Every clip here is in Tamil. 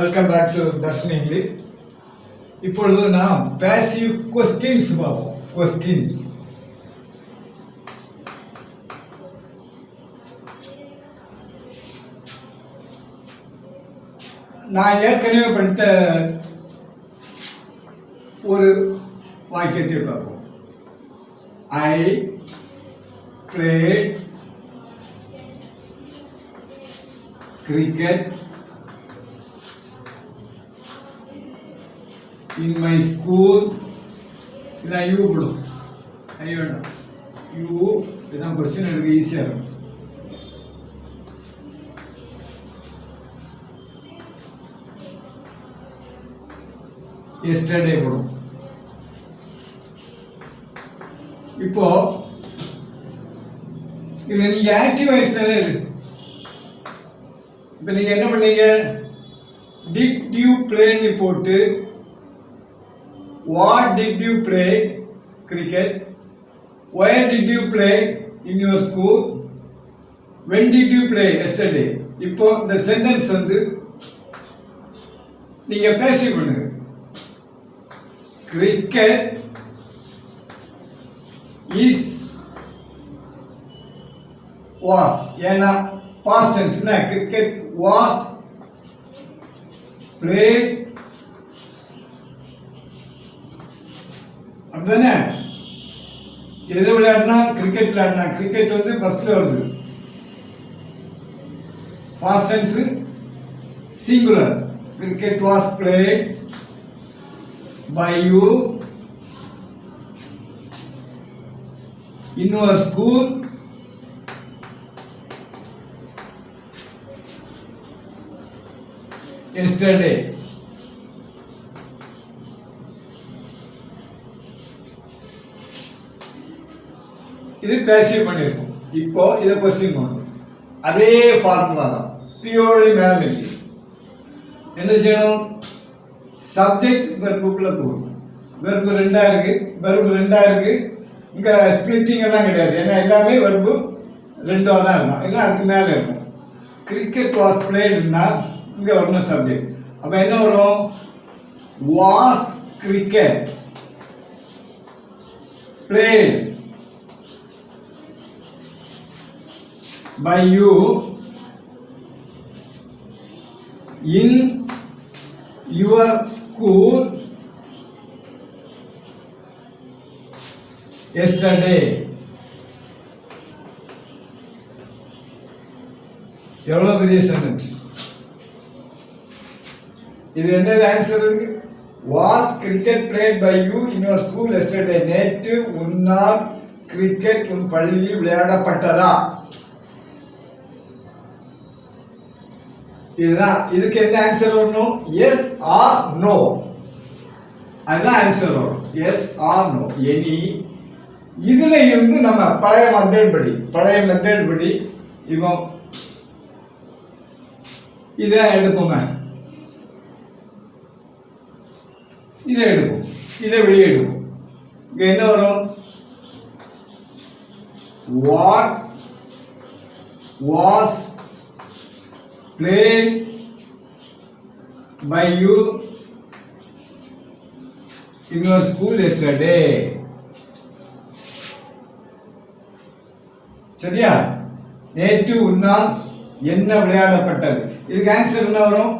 Welcome back to Darshan English இப்பொழுது நாம் பேசிவ் கொஸ்டின்ஸ் பார்ப்போம். கொஸ்டின்ஸ் நான் ஏற்கனவே படித்த ஒரு வாக்கியத்தை பார்ப்போம். I played cricket in my school இதான் யூ விடும் ஐ வேண்டாம் யூ இதான் கொஸ்டின் எடுக்க ஈஸியாக இருக்கும் எஸ்டர்டே விடும் இப்போ இதுல நீங்க ஆக்டிவ் வாய்ஸ் தானே இருக்கு இப்போ நீங்க என்ன பண்ணீங்க டிட் யூ பிளேன்னு போட்டு what did you play cricket where did you play in your school when did you play yesterday இப்போ இந்த சென்டென்ஸ் வந்து நீங்க பேசி பண்ணுங்க கிரிக்கெட் இஸ் வாஸ் ஏன்னா பாஸ்ட் டென்ஸ்னா கிரிக்கெட் வாஸ் பிளேட் அப்படிதானே? எது விளையாடினா கிரிக்கெட் விளையாடினா கிரிக்கெட் வந்து ஃபர்ஸ்ட்ல வருது. Past tense singular cricket was played by you in your school. Yesterday. இது பேசிவ் பண்ணியிருக்கோம். இப்போ இதை கொஸ்டின் பண்ணணும் அதே ஃபார்முலா தான். பியூர்லி மேத்தமெட்டிக்ஸ் என்ன செய்யணும்? சப்ஜெக்ட் வெர்புக்குள்ள போகணும். வெர்பு ரெண்டாக இருக்குது வெர்பு ரெண்டாக இருக்குது இங்கே ஸ்பிளிட்டிங் எல்லாம் கிடையாது. ஏன்னா எல்லாமே வெர்பு ரெண்டாக தான் இருக்கும். இல்லை அதுக்கு மேலே இருக்கும். கிரிக்கெட் வாஸ் பிளேடுன்னா இங்கே வரணும் சப்ஜெக்ட் அப்போ என்ன வரும்? Was cricket played by you in your school yesterday. எவ்வளோ பெரிய சென்டென்ஸ் இது என்னது ஆன்சர் இருக்கு? Was cricket played by you in your school yesterday நேற்று உன்னால் கிரிக்கெட் உன் பள்ளியில் விளையாடப்பட்டதா? இதுதான். இதுக்கு என்ன ஆன்சர் வரணும்? எஸ் ஆர் நோ அதுதான் ஆன்சர் வரும் எஸ் ஆர் நோ எனி இதுல இருந்து நம்ம பழைய மெத்தட் படி பழைய மெத்தட் படி இப்போ இதை எடுப்போங்க இதை எடுப்போம். இதை வெளியே எடுப்போம். இங்க என்ன வரும்? What was played by you in your school yesterday. சரியா? நேற்று உன்னால் என்ன விளையாடப்பட்டது? இதுக்கு ஆன்சர் என்ன வரும்?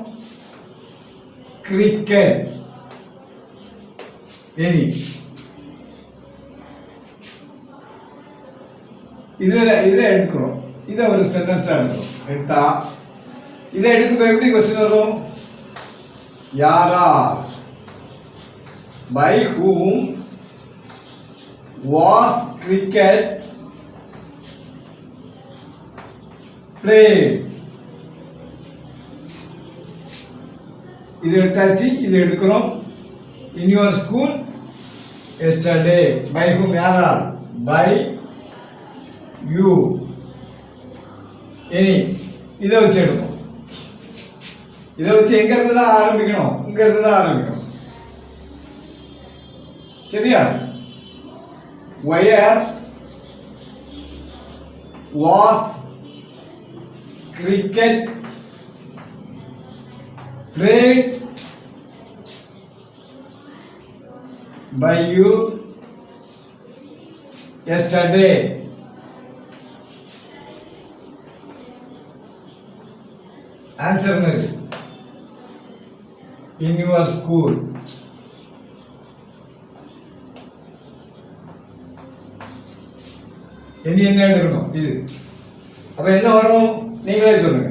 கிரிக்கெட் சரி இதில் இதை எடுக்கிறோம். இதை ஒரு சென்டென்ஸாக எடுக்கிறோம். எடுத்தா இதை எடுக்கும்போது எப்படி கொஸ்டின் வரும்? யாரா? By whom was cricket play இது எடுத்தாச்சு இது எடுக்கிறோம் in your school yesterday by whom யாரால் பை யூ இனி இதை வச்சு எடுப்போம். இதை வச்சு எங்க இருந்து தான் ஆரம்பிக்கணும் இங்க இருந்து தான் ஆரம்பிக்கணும் சரியா where was cricket played by you yesterday? Answer என்னது in your school இனி என்ன எடுக்கணும் இது அப்ப என்ன வரும் நீங்களே சொல்லுங்க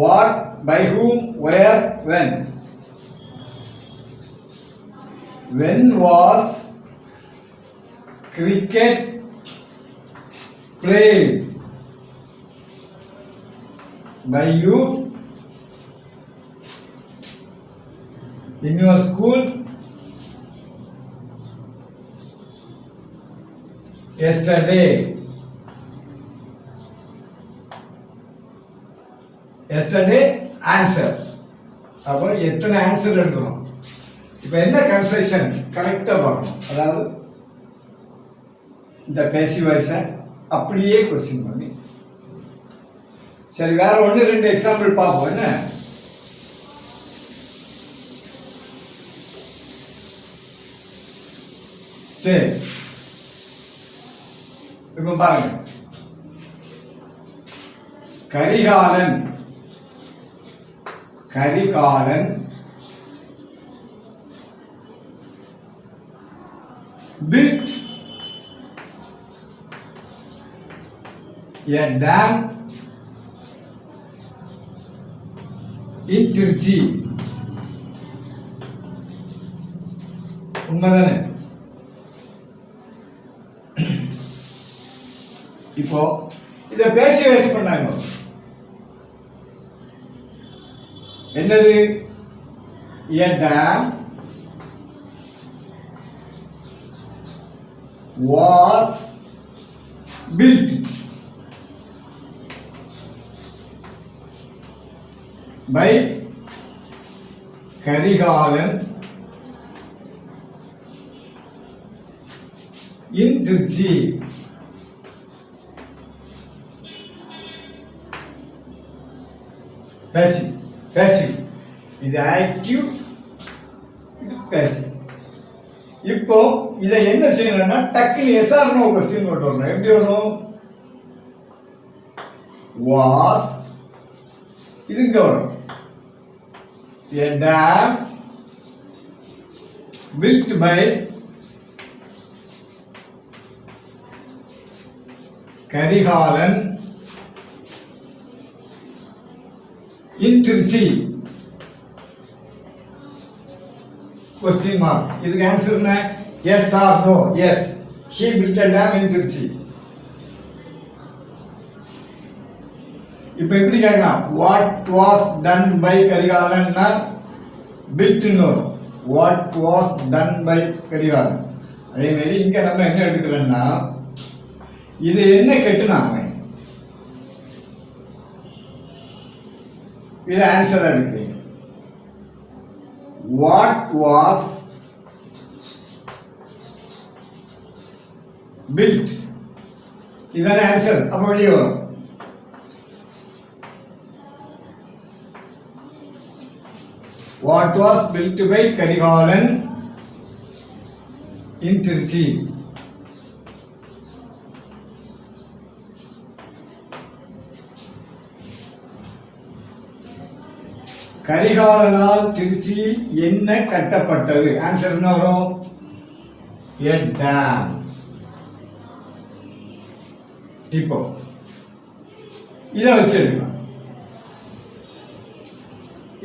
what by whom where when when was cricket played by you in your school? Yesterday. Yesterday answer. அப்போ எத்தனை ஆன்சர் எடுக்கணும்? இப்போ என்ன கன்ஸ்ட்ரக்ஷன் கரெக்டாக பார்க்கணும். அதாவது இந்த பேசி வாய்ஸை அப்படியே கொஸ்டின் பண்ணி. சரி வேற ஒன்று ரெண்டு எக்ஸாம்பிள் பார்ப்போம். என்ன? சரி இப்போ பாருங்க. Karikalan. Karikalan. built a dam in Trichy. உண்மைதானே? இப்போ இத பேசி வேஸ்ட் பண்ணாங்க. என்னது? a dam was built. By Karikalan in Trichy passive passive இது ஆக்டிவ் இது பேசி இப்போ இதை என்ன செய்யணும்னா டக்குன்னு எஸ்ஆர் நோ கொஸ்டின் கொண்டு வரணும். எப்படி வரும் வாஸ் இது இங்க வரும். a dam built by Karikalan in Trichy question mark இதுக்கு ஆன்சர் என்ன? Yes or no yes she built dam in Trichy இப்போ எப்படி கேட்கலாம்? வாட் வாஸ் டன் பை கரிகாலன்னா பில்ட்னு வரும் what was done by Karikalan. அதேமாரி இங்கே நம்ம என்ன எடுக்கிறோன்னா இது என்ன கெட்டுனாங்க? இது ஆன்சர் எடுக்கிறீங்க வாட் வாஸ் பில்ட் இதான ஆன்சர் அப்போ வெளியே வரும் what was built by Karikalan in Trichy கரிகாலனால் திருச்சியில் என்ன கட்டப்பட்டது? ஆன்சர் என்ன வரும்? எ டேம் இப்போ இதை வச்சு எடுக்கணும்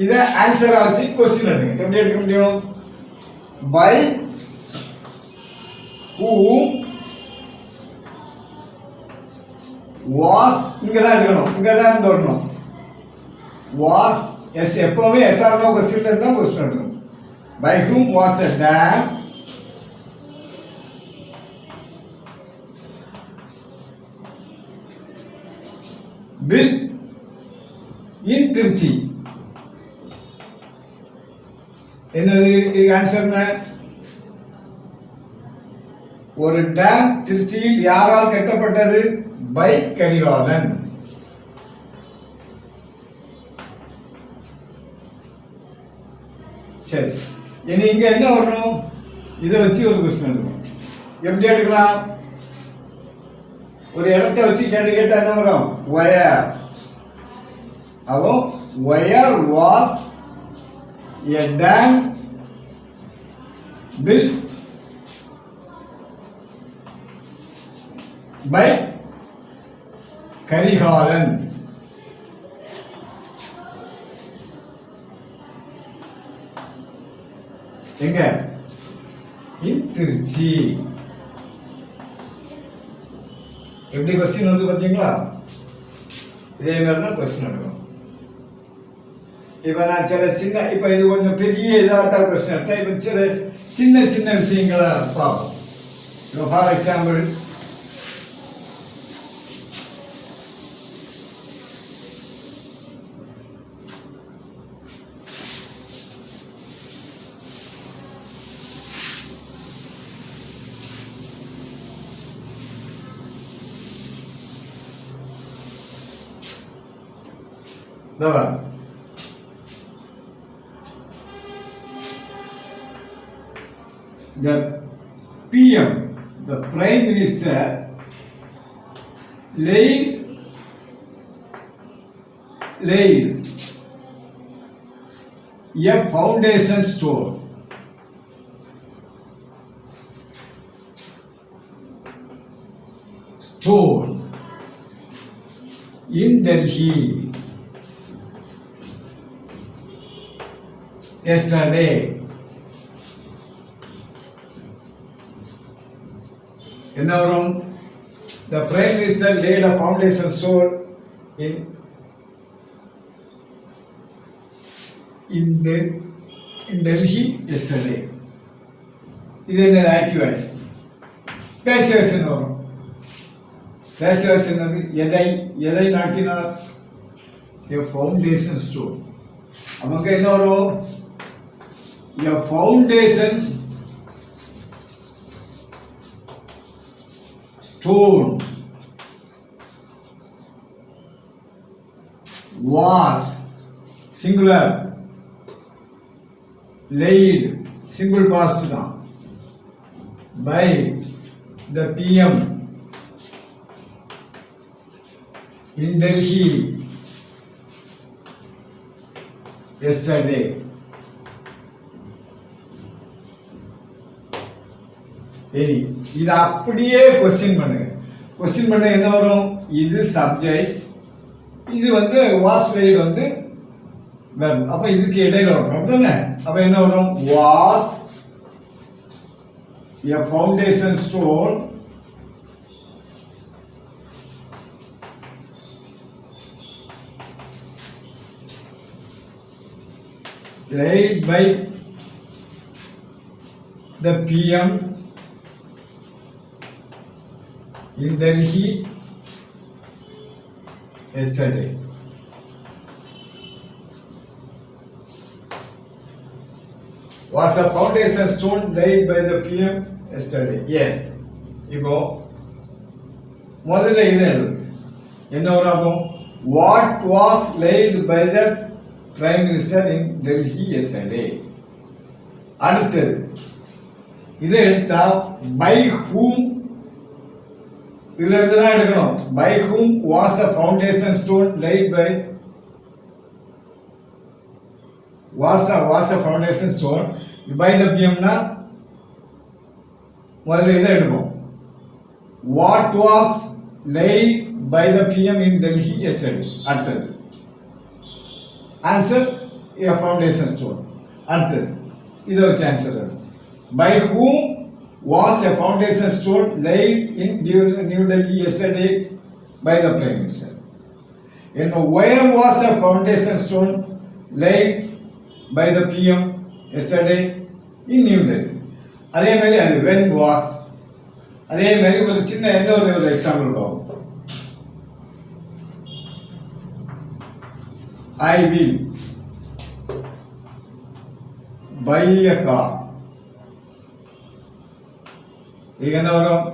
இதை ஆன்சரை வச்சு கொஸ்டின் எடுங்க. எப்படி எடுக்க முடியும்? பை ஹூ வாஸ் இங்கே தான் எடுக்கணும். இங்க தான் தொடணும் வாஸ் எஸ் எப்பவுமே எஸ்ஆர் நோ கொஸ்டின் இருந்தால் கொஸ்டின் எடுக்கணும் by whom was a dam built in Trichy என்னது? இது ஆன்சர் என்ன? ஒரு டேம் திருச்சியில் யாரால் கட்டப்பட்டது? பை கரிகாலன் சரி. இனி இங்க என்ன வரணும்? இதை வச்சு ஒரு கொஸ்டின் எடுக்கணும் எப்படி எடுக்கலாம்? ஒரு இடத்த வச்சு கேட்டு கேட்டா என்ன வரும்? ஒயர் அப்போ where was a dam built by Karikalan எங்க? திருச்சி எப்படி கொஸ்டின் வந்து பார்த்தீங்களா? இதே மாதிரி தான் கொஸ்டின் எடுக்கணும் இப்போ நான் சில சின்ன இப்போ இது கொஞ்சம் பெரிய இதாகட்டா கொஸ்டின் எடுத்தேன். இப்போ சில சின்ன சின்ன விஷயங்களை பார்ப்போம். இப்போ ஃபார் எக்ஸாம்பிள் இதோ the PM, the Prime Minister, laid, laid a foundation stone. Stone in Delhi yesterday. என்ன வரும் the prime minister laid a foundation stone in in in Delhi yesterday இது என்ன ஆக்டிவ் வாய்ஸ் பேசிவஸ் என்ன வரும் பேசிவஸ் என்னது எதை எதை நாட்டினார் எ ஃபவுண்டேஷன் ஸ்டோன் அவங்க என்ன வரும் a foundation stone was singular laid single past now by the PM in Delhi yesterday. Very இது அப்படியே கொஸ்டின் பண்ணுங்க. கொஸ்டின் பண்ண என்ன வரும்? இது சப்ஜெக்ட் இது வந்து வாஸ் வெயிட் வந்து வெர்ப் அப்ப இதுக்கு இடையில வரும் அப்படிதானே அப்ப என்ன வரும்? Was a foundation stone laid by the PM in Delhi yesterday. Was a foundation stone laid by the PM yesterday? Yes. இப்போ முதல்ல இது எழுது என்ன வரும் அப்போ what was laid by the prime minister in Delhi yesterday அடுத்தது இதை எடுத்தா பை ஹூம் இதுல இருந்து தான் எடுக்கணும். By whom was a foundation stone laid by was a was a foundation stone by the பிஎம்னா முதல்ல இதை எடுப்போம். What was laid by the PM in Delhi yesterday அடுத்தது. ஆன்சர் ஏ ஃபவுண்டேஷன் ஸ்டோன் அடுத்தது. இதை வச்சு answer by whom was a foundation stone laid in New New Delhi yesterday by the Prime Minister. And where was a foundation stone laid by the PM yesterday in New Delhi? அதே மாதிரி அது when was அதே மாதிரி ஒரு சின்ன இன்னொரு ஒரு எக்ஸாம்பிள் பார்ப்போம் I will buy a car. ಈಗ என்ன வரும்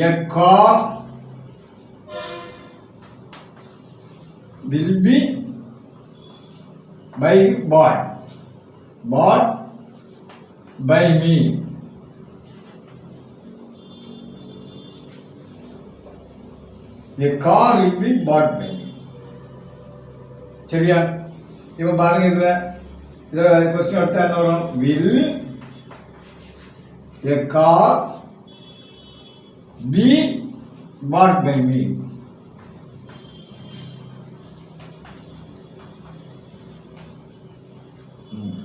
a car will be by bought bought by me a car will be bought by me சரியா இப்போ பாருங்க இதுல இதுல கொஸ்டின் அடுத்த என்ன வரும் will a car be bought by me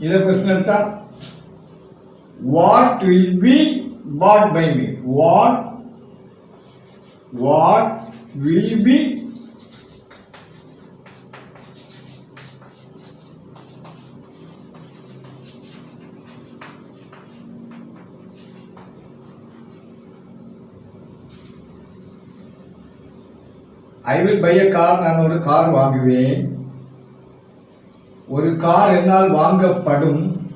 இதை கொஸ்டின் எடுத்தா what will be bought by me what what will be I will buy a car நான் ஒரு கார் வாங்குவேன். ஒரு கார் என்னால் வாங்கப்படும்.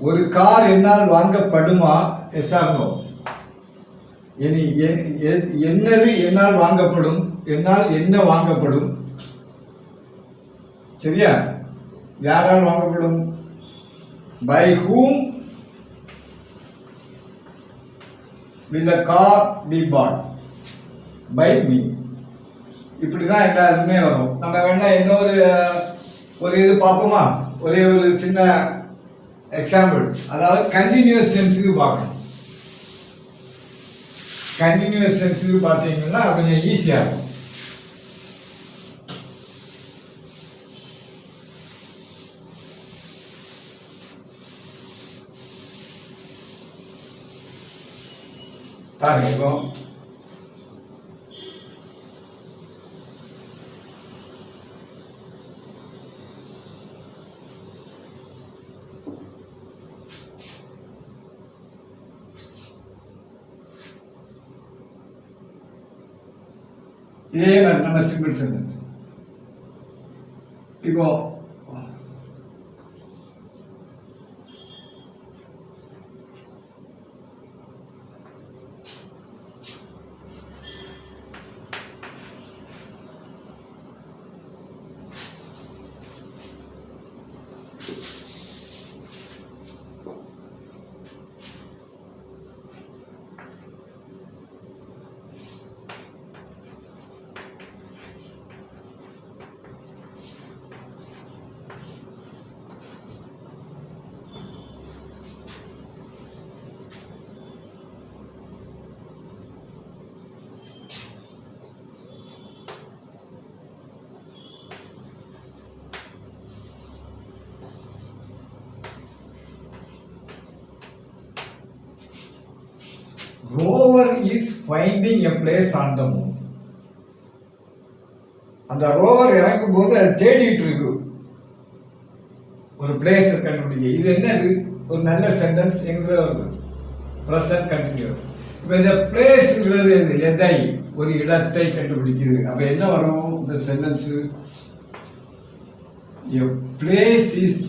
ஒரு கார் என்னால் வாங்கப்படுமா? எஸ் இனி என்- என்னது என்னால் வாங்கப்படும்? என்னால் என்ன வாங்கப்படும்? சரியா? யாரால் வாங்கப்படும்? By whom will the car be bought by me இப்படி தான் எல்லாருமே வரும். நம்ம வேணா இன்னொரு ஒரு இது பார்ப்போமா? ஒரே ஒரு சின்ன எக்ஸாம்பிள் அதாவது கண்டினியூஸ் டென்ஸுக்கு பார்க்கணும். கண்டினியூஸ் டென்ஸுக்கு பார்த்தீங்கன்னா கொஞ்சம் ஈஸியாக இருக்கும். பாருங்க இப்போ இதே மாதிரி நம்ம சிம்பிள் சென்டென்ஸ் இப்போ is finding a place on the moon அந்த ரோவர் இறக்கும் போது அது தேடிட்டு இருக்கு. ஒரு பிளேஸ் கண்டுபிடிக்க. இது என்ன இது ஒரு நல்ல சென்டென்ஸ் எங்க ப்ரெசன்ட் கண்டினியூஸ் இப்போ இந்த பிளேஸ்ங்கிறது எதை? ஒரு இடத்தை கண்டுபிடிக்குது. அப்போ என்ன வரும்? இந்த sentence a place is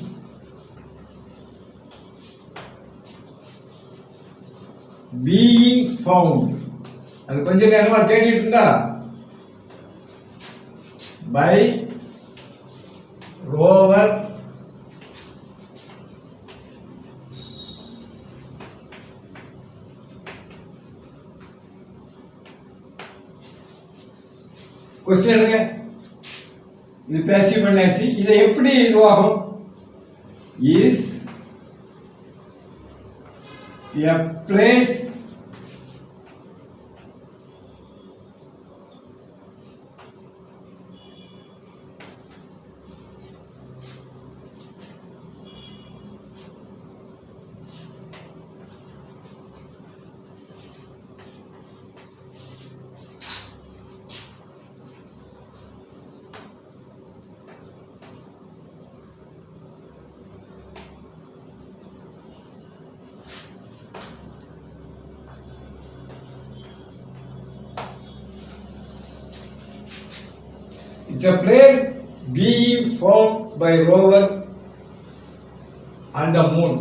being found அது கொஞ்ச நேரமா தேடிட்டு இருந்தா? பை ரோவர் கொஸ்டின் எடுங்க. இது பேசி பண்ணியாச்சு இதை எப்படி இதுவாகும் is e é place It's a place being formed by rover on the moon.